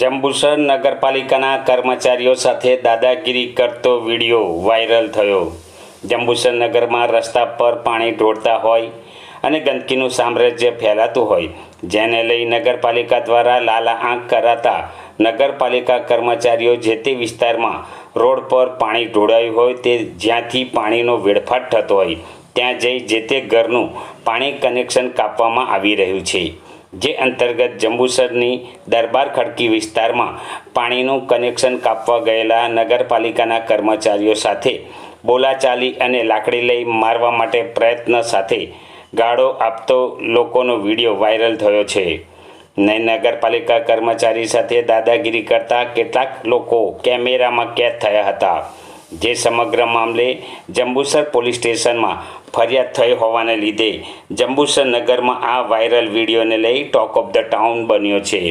જંબુસર નગરપાલિકાના કર્મચારીઓ સાથે દાદાગીરી કરતો વીડિયો વાયરલ થયો. જંબુસર નગરમાં રસ્તા પર પાણી ઢોળતા હોય અને ગંદકીનું સામ્રાજ્ય ફેલાતું હોય, જેને લઈ નગરપાલિકા દ્વારા લાલા આંખ કરાતા નગરપાલિકા કર્મચારીઓ જે તે વિસ્તારમાં રોડ પર પાણી ઢોળાયું હોય તે જ્યાંથી પાણીનો વેડફાટ થતો હોય, ત્યાં જઈ જે તે ઘરનું પાણી કનેક્શન કાપવામાં આવી રહ્યું છે. જે અંતર્ગત જંબુસરની દરબાર ખડકી વિસ્તારમાં પાણીનું કનેક્શન કાપવા ગયેલા નગરપાલિકાના કર્મચારીઓ સાથે બોલાચાલી અને લાકડી લઈ મારવા માટે પ્રયત્ન સાથે ગાળો આપતો લોકોનો વીડિયો વાયરલ થયો છે. ને નગરપાલિકા કર્મચારી સાથે દાદાગીરી કરતા કેટલાક લોકો કેમેરામાં કેદ થયા હતા. જે સમગ્ર મામલે જંબુસર પોલીસ સ્ટેશનમાં ફરિયાદ થઈ હોવાને લીધે જંબુસર નગરમાં આ વાયરલ વિડીયોને લઈ ટોક ઓફ ધ ટાઉન બન્યો છે.